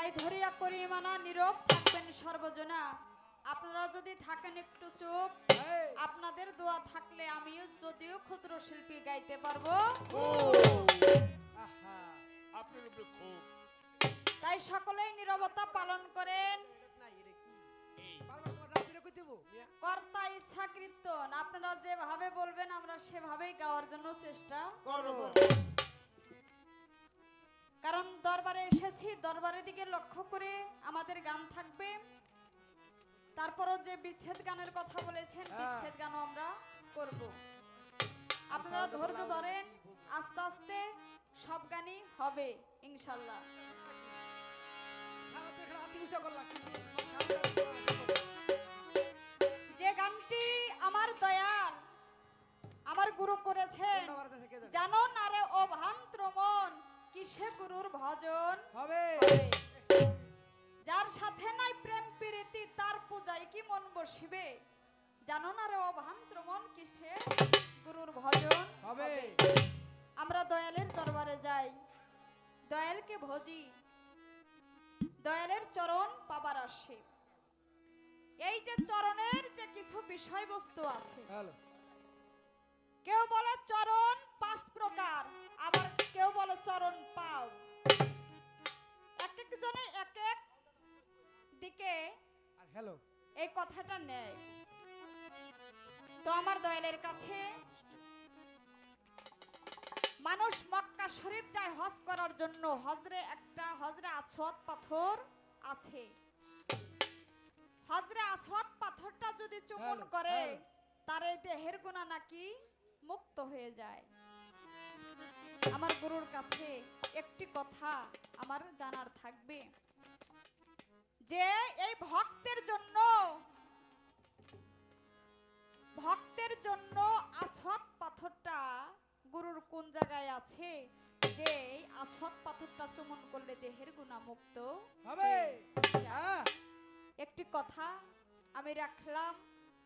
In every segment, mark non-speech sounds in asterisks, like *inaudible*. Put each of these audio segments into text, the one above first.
পাই ধরিয়া করি মানা নীরব থাকবেন সর্বজনা। আপনারা যদি থাকেন একটু চুপ আপনাদের দোয়া থাকলে আমিও যদিও ক্ষুদ্র শিল্পী গাইতে পারব। তাই সকলেই নীরবতা পালন করেন? কর্তা ইচ্ছা কীর্তন আপনারা যেভাবে বলবেন আমরা সেভাবেই গাওয়ার জন্য চেষ্টা করব। কারণ দরবারে এসেছি দরবারের দিকে লক্ষ্য করে আমাদের গান থাকবে। তারপরও যে বিচ্ছেদ গানের কথা বলেছেন। বিচ্ছেদ গানও আমরা করব। আপনারা ধৈর্য ধরেন আস্তে আস্তে সব গানই হবে ইনশাল্লাহ। যে গানটি আমার দয়াল আমার গুরু করেছেন জানো? না রে ও ভান্ত্র মন কিসে গুরুর ভজন? হবে। যার সাথে নাই প্রেম প্রীতি তার পূজায় কি মন বসিবে? জানো না রে অভান্ত্র মন কিসে গুরুর ভজন? হবে। আমরা দয়ালের দরবারে যাই। দয়ালকে ভজি। দয়ালের চরণ পাবার আসে। এই যে চরণের যে কিছু বিষয়বস্তু আছে হ্যালো। কেউ বলে চরণ পাঁচ প্রকার আবার কেউ বলে চরণ পাও। এক একজনে এক এক দিকে হ্যালো। এই কথাটা নেয়। তো আমার দয়ালের কাছে মানুষ মক্কা শরীফ যায় হজ করার জন্য। হজরে একটা হজরে আছওয়াত পাথর আছে। হজরে আছওয়াত পাথরটা যদি চুমন করে তার এই দেহের গুণা নাকি মুক্ত হয়ে যায়। আমার গুরুর কাছে একটি কথা আমার জানার থাকবে। যে এই ভক্তের জন্য ভক্তের জন্য আছত পাথরটা গুরুর কোন জায়গায় আছে? যে আছত পাথরটা চুমন করলে দেহের গুণা মুক্ত হবে হ্যাঁ। একটি কথা আমি রাখলাম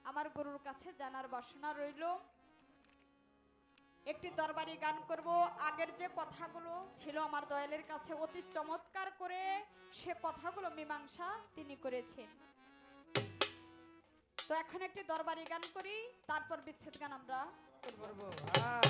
আমার গুরুর কাছে জানার বাসনা রইল। একটি দরবারি গান করব। আগের যে কথাগুলো ছিল আমার দয়ালের কাছে অতি চমৎকার করে, সে কথাগুলো মীমাংসা তিনি করেছেন। তো এখন একটি দরবারি গান করি, তারপর বিচ্ছেদ গান আমরা করব। হ্যাঁ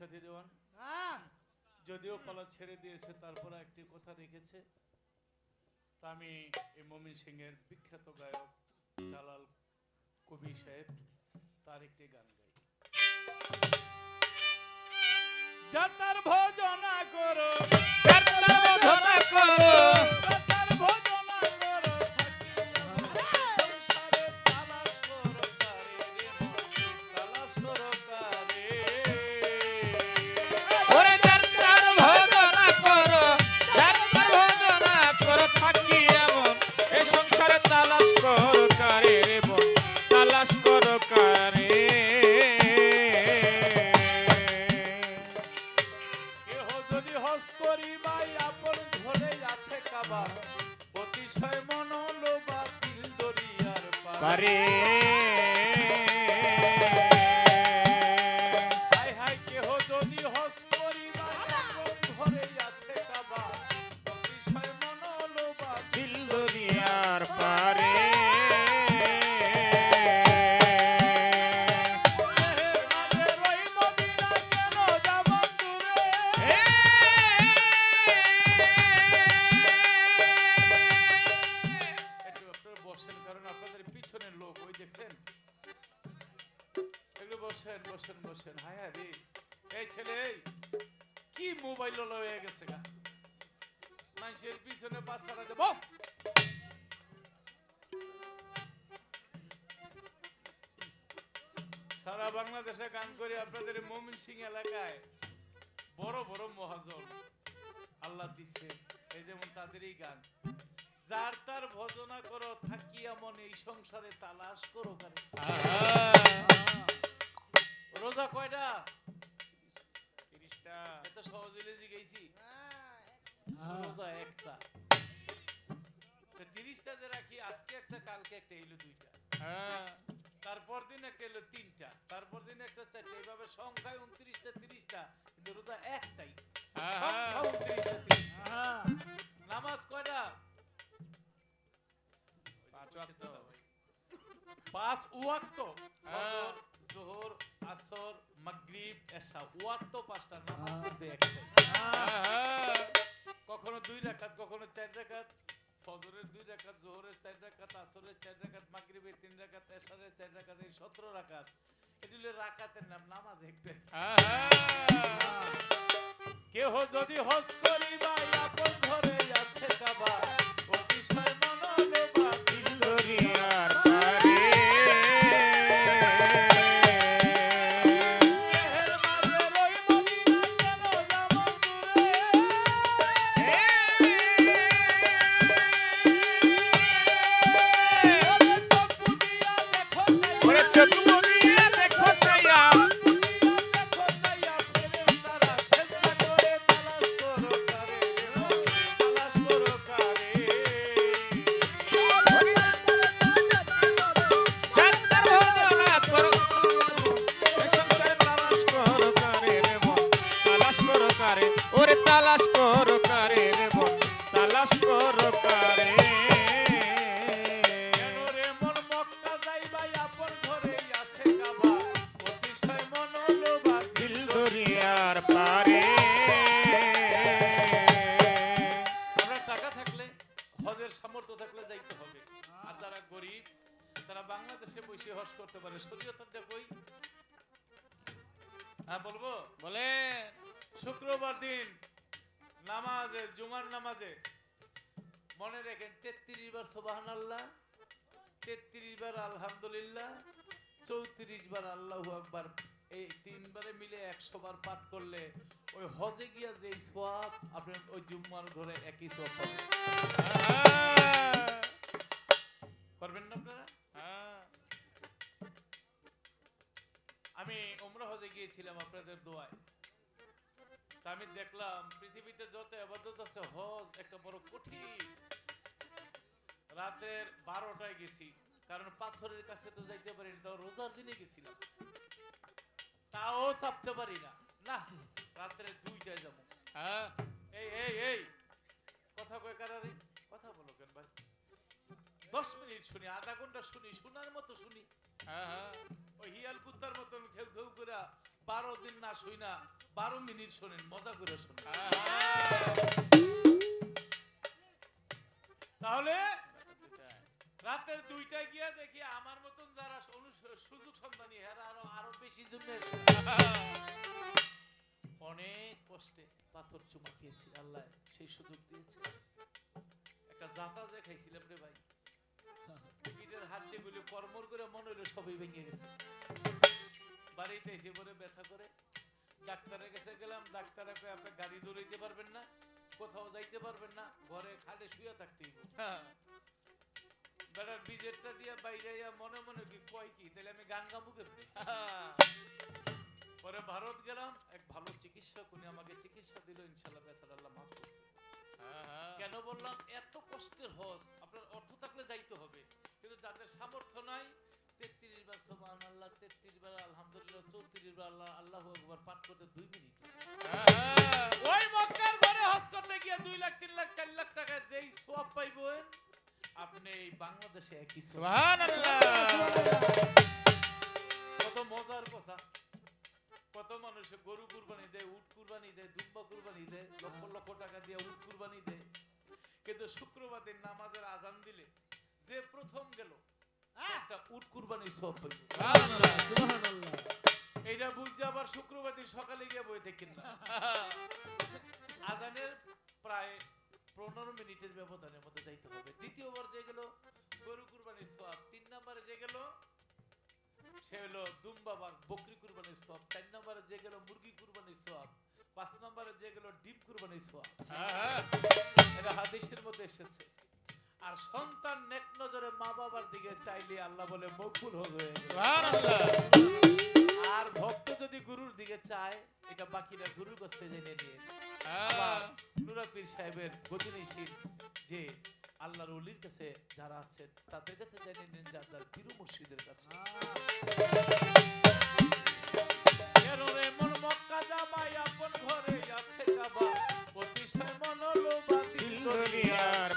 সাথী দেওয়ান। যদিও পালা ছেড়ে দিয়েছে তারপরে একটি কথা রেখেছে। তা আমি এই মমিন সিং এর বিখ্যাত গায়ক জালাল কবি সাহেব তার একটি গান গাই। যাতার ভজনা করো যাত্রা করো। বসেন বসেন বসেন হায় এই ছেলে কি মোবাইল হয়ে গেছে গা? মানুষের পিছনে বাচ্চারা দেব সারা বাংলাদেশে গান করে আপনাদের মমিন সিং এলাকায়। বড় বড় মহাজন। আল্লাহ দিচ্ছে এই যেমন তাদেরই গান। যার তার ভজনা করো, থাকিয়া মনে এই সংসারে তালাশ করো কারে রোজা কয়টা? তিরিশটা। এত সহজে জিগেছি হ্যাঁ রোজা একটা। তিরিশটা যে রাখি আজকে একটা কালকে একটা এলো দুইটা। তারপর দিন একটা এলো তিনটা। তারপর দিন একটা চারটা এইভাবে সংখ্যায় উনত্রিশটা তিরিশটা কিন্তু রোজা একটাই। তিরিশটা হ্যাঁ। নামাজ কয়টা? পাঁচ ওয়াক্ত। পাঁচ ওয়াক্ত। হ্যাঁ। জোহর আসর মাগরিব এশা ওয়াক্ত পাঁচটা নামাজ কিন্তু একটাই কখনো দুই রাকাত কখনো চার রাকাত। ফজরের দুই রাকাত জোহরের চার রাকাত আসরের চার রাকাত মাগরিবের তিন রাকাত এশারের চার রাকাত এই সতেরো রাকাত। এগুলো রাকাতের নাম নামাজ একটাই। কেহ যদি হজ করি বা আপন ঘরে আছে কাবা অতিশয় মনোলোভা দিল দুনিয়ার আল্লাহ তেত্রিশ বার আলহামদুলিল্লাহ, চৌত্রিশ বার আল্লাহ আকবার, এই তিনবারে মিলে একশো বার পাঠ করলে ওই হজে গিয়া যে সোয়াব আপনি ওই জুম্মার ঘরে একই পাবেন। করবেন না আপনারা? আমি ওমরা হজে গিয়েছিলাম আপনাদের দোয়ায়। আমি দেখলাম পৃথিবীতে যত আবাদত আছে, হজ একটা বড় কঠিন রাতের বারোটায় গেছি। কারণ পাথরের কাছে তো যাইতে পারি না তাও রোজার দিনে গেছিলাম তাও চাপতে পারি না। না রাত্রে দুইটায় যাব। এই এই এই কথা কয় কারারে কথা বলো কেন ভাই? দশ মিনিট শুনি আধা ঘণ্টা শুনি শোনার মতো শুনি। ওই হিয়াল কুত্তার মতন খেউ খেউ করে বারো দিন না শুই না বারো মিনিট শোনেন মজা করে শোনেন। তাহলে রাতের দুইটায় গিয়া দেখি আমার মতন যারা সুযোগ সন্ধানী, এরা আরও আরও বেশি জন্য অনেক কষ্টে পাথর চুমা খেয়েছি আল্লাহ সেই সুযোগ দিয়েছে। একটা জাতা যে খাইছিলাম রে ভাই, পিঠের হাড্ডি গুলি কর্মর করে মনে হলো সবই ভেঙে গেছে। বাড়িতে এসে পরে ব্যথা করে। ডাক্তারের কাছে গেলাম, ডাক্তার গাড়ি দৌড়াইতে পারবেন না, কোথাও যাইতে পারবেন না, ঘরে খাটে শুয়ে থাকতেই বেড়ার বিজেরটা দিয়া বাইরে মনে মনে কি কয় কি? তাহলে আমি গান গাবো কেমনি? পরে ভারত গেলাম এক ভালো চিকিৎসক উনি আমাকে চিকিৎসা দিল ইনশাল্লাহ ব্যথার আল্লাহ মাফ করছে। কেন বললাম? এত কষ্টের হজ আপনার অর্থ থাকলে যাইতে হবে কিন্তু যাদের সামর্থ্য নাই তেত্রিশ বার সোমান আল্লাহ তেত্রিশ বার আলহামদুলিল্লাহ চৌত্রিশ বার আল্লাহ আল্লাহ একবার পাঠ করতে দুই মিনিট। ওই মক্কার ঘরে হজ করতে গিয়ে দুই লাখ তিন লাখ চার লাখ টাকা যেই সোয়াব পাইবেন আপনি বাংলাদেশে একই কত মজার কথা। কত মানুষে গরু কুরবানি দেয় উট কুরবানি দেয় দুম্বা কুরবানি দেয় লক্ষ লক্ষ টাকা দিয়ে উট কুরবানি দেয়। কিন্তু শুক্রবার দিন নামাজের আজান দিলে যে প্রথম গেল একটা উট কুরবানি সব এইটা বুঝতে আবার শুক্রবার দিন সকালে গিয়ে বই থাকেন না। *laughs* আজানের প্রায় পনেরো মিনিটের ব্যবধানের মধ্যে যাইতে হবে। দ্বিতীয়বার যে গেল গরু কুরবানির সব তিন নম্বরে যে গেল সে হলো দুম্বা বা বকরি কুরবানির সব চার নম্বরে যে গেল মুরগি কুরবানির সব পাঁচ নম্বরে যে গেল ডিম কুরবানির সব এটা হাদিসের মধ্যে এসেছে। আর সন্তান নেক নজরে মা বাবার দিকে চাইলে আল্লাহ বলে মকবুল হবে আর ভক্ত যদি গুরুর দিকে চায় এটা বাকিরা গুরুর কাছে জেনে নিয়ে আবার নুরা পীর সাহেবের গতিনিশীল যে আল্লাহর অলির কাছে যারা আছে তাদের কাছে জানিয়ে নিন যে আপনার পীর মুর্শিদের কাছে। মন মক্কা জামাই আপন ঘরে আছে কাবা। অতিশয় মনোলোভা দিল দুনিয়ার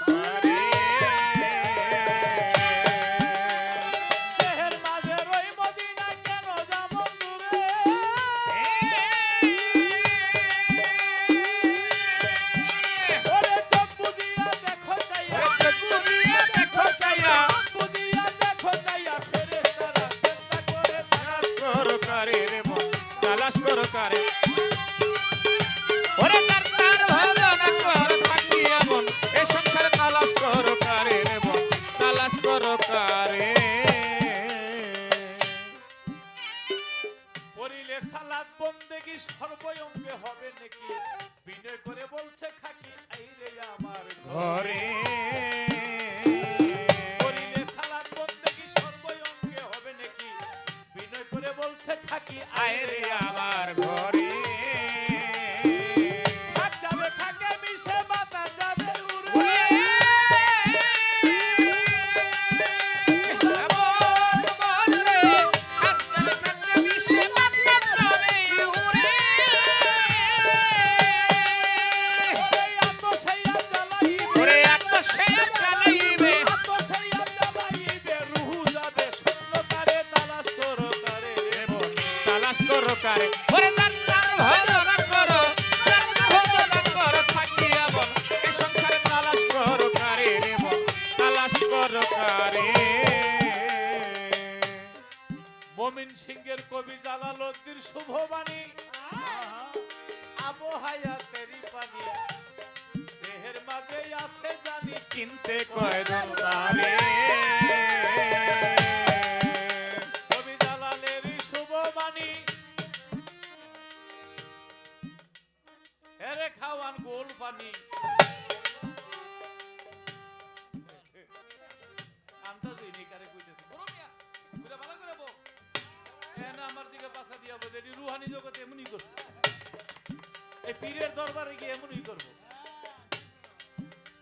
দরবারে গিয়ে এমনই করব।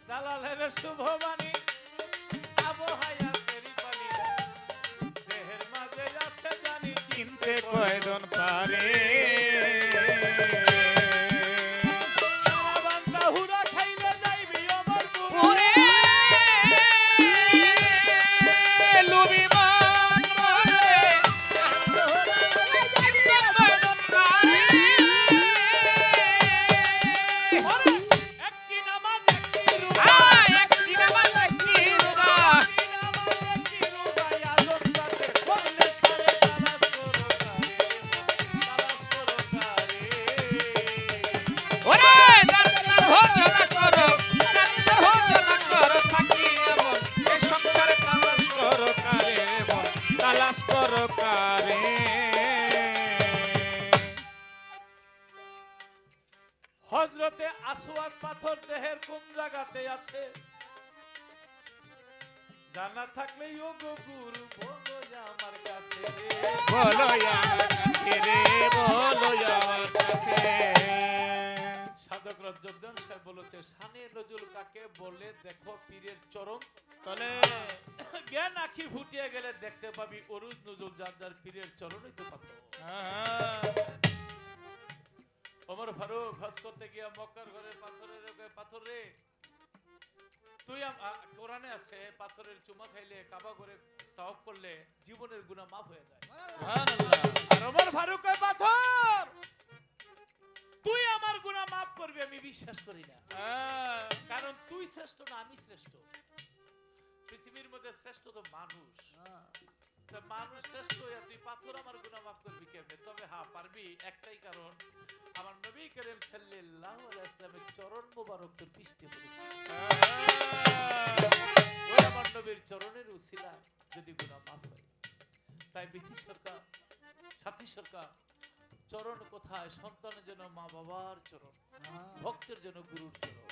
দালালের শুভবাণী আবহায়া তেরি পানি দেহের মাঝে আছে জানি চিনতে কয়জন পারে। রজ্জুদ্দান সাহেব বলেছে সানে নজরুল কাকে বলে দেখো পীরের চরণ? তলে জ্ঞান আখি ফুটিয়ে গেলে দেখতে পাবি অরুজ নজরুল যার যার পীরের চরণই তো পাথর। ওমর ফারুক হজ করতে গিয়া মক্কার ঘরে পাথরের পাথর। রে তুই কোরআনে আছে পাথরের চুমা খাইলে কাবা করে তাওয়াফ করলে জীবনের গুনাহ মাফ হয়ে যায়। সুবহানাল্লাহ। আর ওমর ফারুক কয় পাথর তুই আমার গুনাহ মাফ করবি আমি বিশ্বাস করি না। হ্যাঁ, কারণ তুই শ্রেষ্ঠ না আমি শ্রেষ্ঠ। পৃথিবীর মধ্যে শ্রেষ্ঠ তো মানুষ তা মানুষ শ্রেষ্ঠ হইয়া তুই পাথর আমার গুনাহ মাফ করবি কেমনে? তবে হ্যাঁ পারবি একটাই কারণ আমার নবী করিম সাল্লাল্লাহু আলাইহি ইসলামের চরণ মোবারক তোর পৃষ্ঠে পড়েছে। আমার চরণের উশিলা যদি গুণা মাফ হয়। তাই বিধি সরকার সাথী সরকার চরণ কোথায়? সন্তানের জন্য মা বাবার চরণ ভক্তের জন্য গুরুর চরণ।